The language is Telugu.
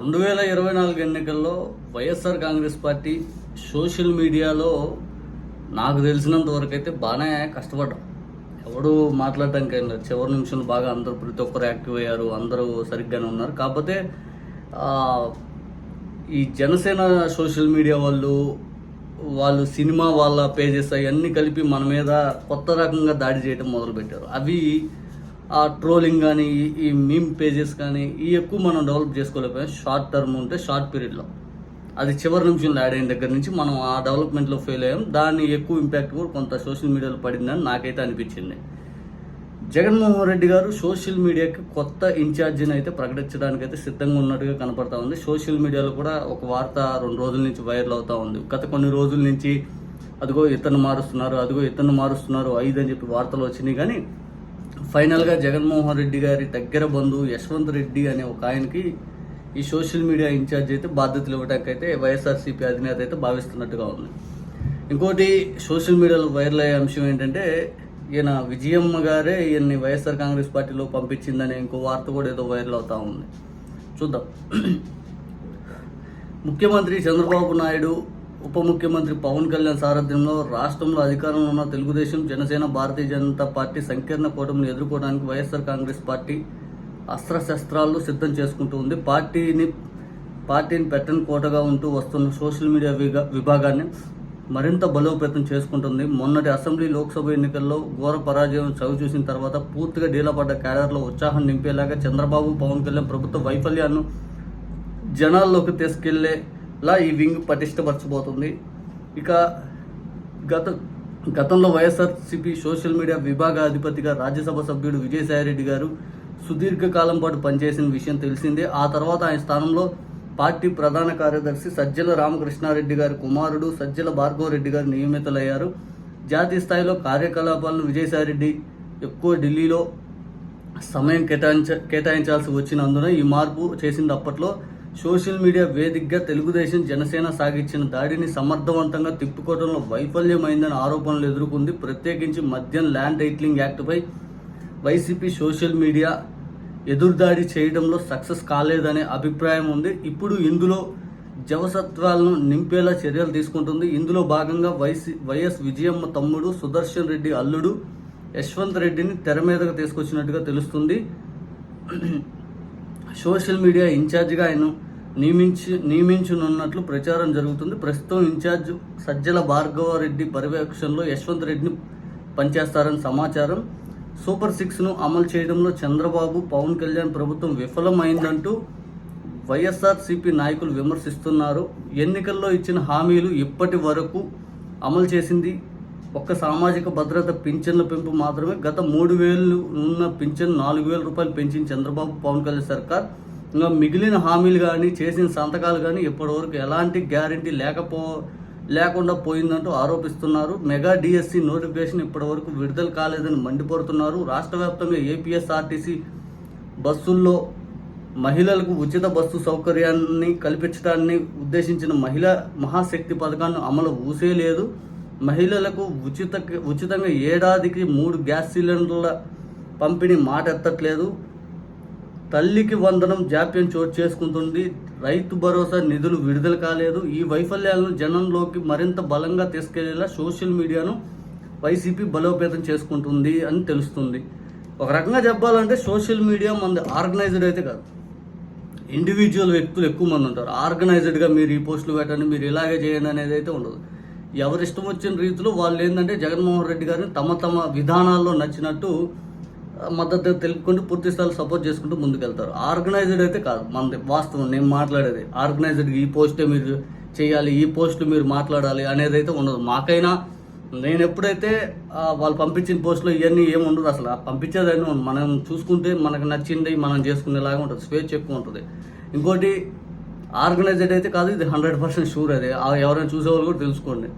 రెండు వేల ఇరవై నాలుగు ఎన్నికల్లో వైఎస్ఆర్ కాంగ్రెస్ పార్టీ సోషల్ మీడియాలో నాకు తెలిసినంత వరకు అయితే బాగానే కష్టపడ్డాం. ఎవడు మాట్లాడటానికి ఏం లేదు చివరి నిమిషంలో బాగా అందరూ ప్రతి ఒక్కరు యాక్టివ్ అయ్యారు అందరూ సరిగ్గానే ఉన్నారు. కాకపోతే ఈ జనసేన సోషల్ మీడియా వాళ్ళు వాళ్ళు సినిమా వాళ్ళ పేజెస్ అవన్నీ కలిపి మన మీద కొత్త రకంగా దాడి చేయడం మొదలుపెట్టారు. అవి ఆ ట్రోలింగ్ కానీ ఈ- ఈ మీమ్ పేజెస్ కానీ ఈ ఎక్కువ మనం డెవలప్ చేసుకోలేకపోయాం. షార్ట్ టర్మ్ ఉంటే షార్ట్ పీరియడ్లో. అది చివరి నిమిషంలో యాడ్ అయిన దగ్గర నుంచి మనం ఆ డెవలప్మెంట్లో ఫెయిల్ అయ్యాం. దాని ఎక్కువ ఇంపాక్ట్ కూడా కొంత సోషల్ మీడియాలో పడిందని నాకైతే అనిపించింది. జగన్మోహన్ రెడ్డి గారు సోషల్ మీడియాకి కొత్త ఇన్ఛార్జిని అయితే ప్రకటించడానికి అయితే సిద్ధంగా ఉన్నట్టుగా కనపడతా ఉంది. సోషల్ మీడియాలో కూడా ఒక వార్త రెండు రోజుల నుంచి వైరల్ అవుతా ఉంది. గత కొన్ని రోజుల నుంచి అదిగో ఇతను మారుస్తున్నారు అదిగో ఇతను మారుస్తున్నారు ఐదు అని చెప్పి వార్తలు వచ్చినాయి. కానీ ఫైనల్గా జగన్మోహన్ రెడ్డి గారి దగ్గర బంధువు యశ్వంత్ రెడ్డి అనే ఒక ఆయనకి ఈ సోషల్ మీడియా ఇన్ఛార్జ్ అయితే బాధ్యతలు ఇవ్వడానికి అయితే వైఎస్ఆర్సీపీ అధినేత అయితే భావిస్తున్నట్టుగా ఉంది. ఇంకోటి సోషల్ మీడియాలో వైరల్ అయ్యే అంశం ఏంటంటే ఈయన విజయమ్మ గారే ఈయన్ని వైఎస్ఆర్ కాంగ్రెస్ పార్టీలో పంపించిందనే ఇంకో వార్త కూడా ఏదో వైరల్ అవుతా ఉంది. చూద్దాం. ముఖ్యమంత్రి చంద్రబాబు నాయుడు ఉప ముఖ్యమంత్రి పవన్ కళ్యాణ్ సారథ్యంలో రాష్ట్రంలో అధికారంలో ఉన్న తెలుగుదేశం జనసేన భారతీయ జనతా పార్టీ సంకీర్ణ కూటమిని ఎదుర్కోవడానికి వైఎస్ఆర్ కాంగ్రెస్ పార్టీ అస్త్రశస్త్రాలు సిద్ధం చేసుకుంటూ ఉంది. పార్టీని పార్టీని పెట్టని కోటగా ఉంటూ వస్తున్న సోషల్ మీడియా విభాగాన్ని మరింత బలోపేతం చేసుకుంటుంది. మొన్నటి అసెంబ్లీ లోక్సభ ఎన్నికల్లో ఘోర పరాజయం చవి చూసిన తర్వాత పూర్తిగా డీలపడ్డ క్యాడర్లో ఉత్సాహం నింపేలాగా చంద్రబాబు పవన్ కళ్యాణ్ ప్రభుత్వ వైఫల్యాన్ని జనాల్లోకి లా ఈ వింగ్ పటిష్టపరచబోతుంది. ఇక గత గతంలో వైఎస్ఆర్సీపీ సోషల్ మీడియా విభాగ అధిపతిగా రాజ్యసభ సభ్యుడు విజయసాయిరెడ్డి గారు సుదీర్ఘకాలం పాటు పనిచేసిన విషయం తెలిసిందే. ఆ తర్వాత ఆయన స్థానంలో పార్టీ ప్రధాన కార్యదర్శి సజ్జల రామకృష్ణారెడ్డి గారి కుమారుడు సజ్జల భార్గవరెడ్డి గారు నియమితులయ్యారు. జాతీయ స్థాయిలో కార్యకలాపాలను విజయసాయిరెడ్డి ఎక్కువ ఢిల్లీలో సమయం కేటాయించ కేటాయించాల్సి వచ్చినందున ఈ మార్పు చేసింది అప్పట్లో సోషల్ మీడియా వేదికగా తెలుగుదేశం జనసేన సాగించిన దాడిని సమర్థవంతంగా తిప్పుకోవడంలో వైఫల్యమైందని ఆరోపణలు ఎదుర్కొంది. ప్రత్యేకించి మద్యం ల్యాండ్ టైట్లింగ్ యాక్ట్పై వైసీపీ సోషల్ మీడియా ఎదురుదాడి చేయడంలో సక్సెస్ కాలేదనే అభిప్రాయం ఉంది. ఇప్పుడు ఇందులో జవసత్వాలను నింపేలా చర్యలు తీసుకుంటుంది. ఇందులో భాగంగా వైసీ వైఎస్ విజయమ్మ తమ్ముడు సుదర్శన్ రెడ్డి అల్లుడు యశ్వంత్ రెడ్డిని తెర మీదకు తీసుకొచ్చినట్టుగా తెలుస్తుంది. సోషల్ మీడియా ఇన్ఛార్జిగా ఆయన నియమించి నియమించనున్నట్లు ప్రచారం జరుగుతుంది. ప్రస్తుతం ఇన్ఛార్జ్ సజ్జల భార్గవ రెడ్డి పర్యవేక్షణలో యశ్వంత్ రెడ్డిని పనిచేస్తారని సమాచారం. సూపర్ సిక్స్ను అమలు చేయడంలో చంద్రబాబు పవన్ కళ్యాణ్ ప్రభుత్వం విఫలమైందంటూ వైఎస్ఆర్సీపీ నాయకులు విమర్శిస్తున్నారు. ఎన్నికల్లో ఇచ్చిన హామీలు ఇప్పటి వరకు అమలు చేసింది ఒక్క సామాజిక భద్రత పింఛన్ల పెంపు మాత్రమే గత మూడు వేలు ఉన్న పింఛన్ నాలుగు వేల రూపాయలు పెంచిన చంద్రబాబు పవన్ కళ్యాణ్ సర్కార్. ఇంకా మిగిలిన హామీలు కానీ చేసిన సంతకాలు కానీ ఇప్పటివరకు ఎలాంటి గ్యారంటీ లేకపో లేకుండా పోయిందంటూ ఆరోపిస్తున్నారు. మెగా డిఎస్సి నోటిఫికేషన్ ఇప్పటివరకు విడుదల కాలేదని మండిపడుతున్నారు. రాష్ట్ర వ్యాప్తంగా ఏపీఎస్ఆర్టీసీ బస్సుల్లో మహిళలకు ఉచిత బస్సు సౌకర్యాన్ని కల్పించడాన్ని ఉద్దేశించిన మహిళా మహాశక్తి పథకాన్ని అమలు ఊసే లేదు మహిళలకు ఉచిత ఉచితంగా ఏడాదికి మూడు గ్యాస్ సిలిండర్ల పంపిణీ మాట ఎత్తట్లేదు. తల్లికి వందనం జాప్యం చోటు చేసుకుంటుంది. రైతు భరోసా నిధులు విడుదల కాలేదు. ఈ వైఫల్యాలను జనంలోకి మరింత బలంగా తీసుకెళ్ళేలా సోషల్ మీడియాను వైసీపీ బలోపేతం చేసుకుంటుంది అని తెలుస్తుంది. ఒక రకంగా చెప్పాలంటే సోషల్ మీడియా మంది ఆర్గనైజ్డ్ అయితే కాదు. ఇండివిజువల్ వ్యక్తులు ఎక్కువ మంది ఉంటారు. ఆర్గనైజ్డ్గా మీరు ఈ పోస్టులు పెట్టండి మీరు ఇలాగే చేయండి అనేది అయితే ఉండదు. ఎవరిష్టం వచ్చిన రీతిలో వాళ్ళు ఏంటంటే జగన్మోహన్ రెడ్డి గారిని తమ తమ విధానాల్లో నచ్చినట్టు మద్దతు తెలుపుకుంటూ పూర్తి స్థాయిలో సపోర్ట్ చేసుకుంటూ ముందుకెళ్తారు. ఆర్గనైజ్డ్ అయితే కాదు మనది వాస్తవం నేను మాట్లాడేది. ఆర్గనైజ్డ్ ఈ పోస్టే మీరు చేయాలి ఈ పోస్టులు మీరు మాట్లాడాలి అనేది అయితే ఉండదు. మాకైనా నేను ఎప్పుడైతే వాళ్ళు పంపించిన పోస్టులో ఇవన్నీ ఏమి ఉండదు అసలు. పంపించేదని మనం చూసుకుంటే మనకు నచ్చింది మనం చేసుకునేలాగా ఉంటుంది. స్వేచ్ఛ ఎక్కువ ఉంటుంది. ఇంకోటి ఆర్గనైజ్డ్ అయితే కాదు ఇది హండ్రెడ్ పర్సెంట్ షూర్ అది. ఎవరైనా చూసేవాళ్ళు కూడా తెలుసుకోండి.